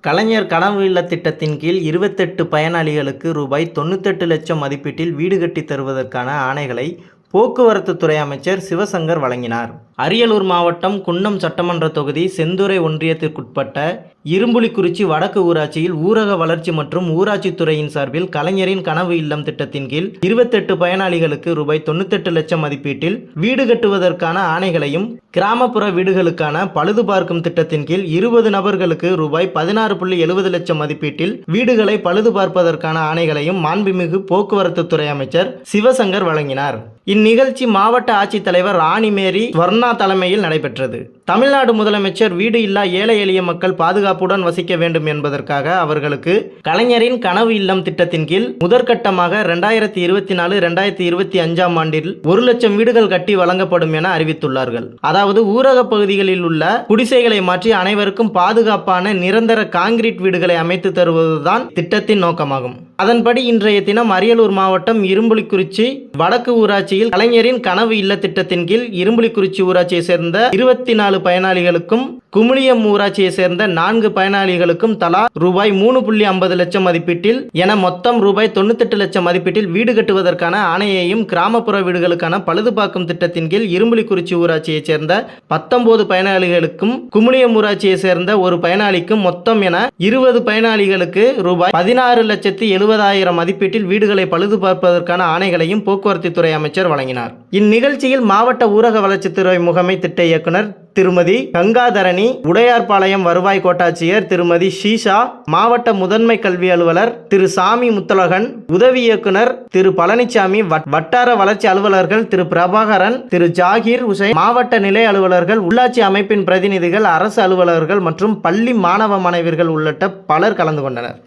கலைஞர் கனவு இல்ல திட்டத்தின் கீழ் இருபத்தெட்டு பயனாளிகளுக்கு ரூபாய் தொண்ணூத்தெட்டு லட்சம் மதிப்பீட்டில் வீடு கட்டித் தருவதற்கான ஆணைகளை போக்குவரத்து துறை அமைச்சர் சிவசங்கர் வழங்கினார். அரியலூர் மாவட்டம் குன்னம் சட்டமன்ற தொகுதி செந்துறை ஒன்றியத்திற்குட்பட்ட இரும்புலிக்குறிச்சி வடக்கு ஊராட்சியில் ஊரக வளர்ச்சி மற்றும் ஊராட்சித்துறையின் சார்பில் கலைஞரின் கனவு இல்லம் திட்டத்தின் கீழ் இருபத்தெட்டு பயனாளிகளுக்கு ரூபாய் தொண்ணூத்தெட்டு லட்சம் மதிப்பீட்டில் வீடு கட்டுவதற்கான ஆணைகளையும் கிராமப்புற வீடுகளுக்கான பழுது பார்க்கும் திட்டத்தின் கீழ் இருபது நபர்களுக்கு ரூபாய் பதினாறு புள்ளி எழுபது லட்சம் மதிப்பீட்டில் வீடுகளை பழுது பார்ப்பதற்கான ஆணைகளையும் மாண்புமிகு போக்குவரத்து துறை அமைச்சர் சிவசங்கர் வழங்கினார். இந்நிகழ்ச்சி மாவட்ட ஆட்சித்தலைவர் ராணிமேரி வர்ணா தலைமையில் நடைபெற்றது. தமிழ்நாடு முதலமைச்சர் வீடு இல்லா ஏழை எளிய மக்கள் பாதுகாப்புடன் வசிக்க வேண்டும் என்பதற்காக அவர்களுக்கு கலைஞரின் கனவு இல்லம் திட்டத்தின் கீழ் முதற்கட்டமாக ரெண்டாயிரத்தி இருபத்தி நாலு ரெண்டாயிரத்தி இருபத்தி அஞ்சாம் ஆண்டில் ஒரு லட்சம் வீடுகள் கட்டி வழங்கப்படும் என அறிவித்துள்ளார்கள். அதாவது ஊரக பகுதிகளில் உள்ள குடிசைகளை மாற்றி அனைவருக்கும் பாதுகாப்பான நிரந்தர காங்கிரீட் வீடுகளை அமைத்து தருவதுதான் திட்டத்தின் நோக்கமாகும். அதன்படி இன்றைய தினம் அரியலூர் மாவட்டம் இரும்புலிக்குறிச்சி வடக்கு ஊராட்சியில் கலைஞரின் கனவு இல்ல திட்டத்தின் கீழ் இரும்புலிக்குறிச்சி ஊராட்சியை சேர்ந்த இருபத்தி நாலு பயனாளிகளுக்கும் குமுளியம் ஊராட்சியை சேர்ந்த நான்கு பயனாளிகளுக்கும் தலா ரூபாய் மூணு புள்ளி ஐம்பது லட்சம் மதிப்பீட்டில் என மொத்தம் ரூபாய் தொண்ணூத்தெட்டு லட்சம் மதிப்பீட்டில் வீடு கட்டுவதற்கான ஆணையையும் கிராமப்புற வீடுகளுக்கான பழுதுபாக்கும் திட்டத்தின் கீழ் இரும்புலிக்குறிச்சி ஊராட்சியைச் சேர்ந்த பத்தொன்பது பயனாளிகளுக்கும் குமுளியம் ஊராட்சியை சேர்ந்த ஒரு பயனாளிக்கும் மொத்தம் என இருபது பயனாளிகளுக்கு ரூபாய் பதினாறு லட்சத்தி எழுபதாயிரம் மதிப்பீட்டில் வீடுகளை பழுதுபார்ப்பதற்கான ஆணைகளையும் போக்குவரத்து துறை அமைச்சர் வழங்கினார். இந்நிகழ்ச்சியில் மாவட்ட ஊரக வளர்ச்சித்துறை முகமை திட்ட இயக்குனர் திருமதி கங்காதரணி உடையார்பாளையம் வருவாய் கோட்டாட்சியர் திருமதி ஷீஷா மாவட்ட முதன்மை கல்வி அலுவலர் திரு சாமி முத்தலகன் உதவி இயக்குனர் திரு பழனிசாமி வட்- வட்டார வளர்ச்சி அலுவலர்கள் திரு பிரபாகரன் திரு ஜாகிர் உசைன் மாவட்ட நிலை அலுவலர்கள் உள்ளாட்சி அமைப்பின் பிரதிநிதிகள் அரசு அலுவலர்கள் மற்றும் பள்ளி மாணவ மாணவியர்கள் உள்ளிட்ட பலர் கலந்து கொண்டனர்.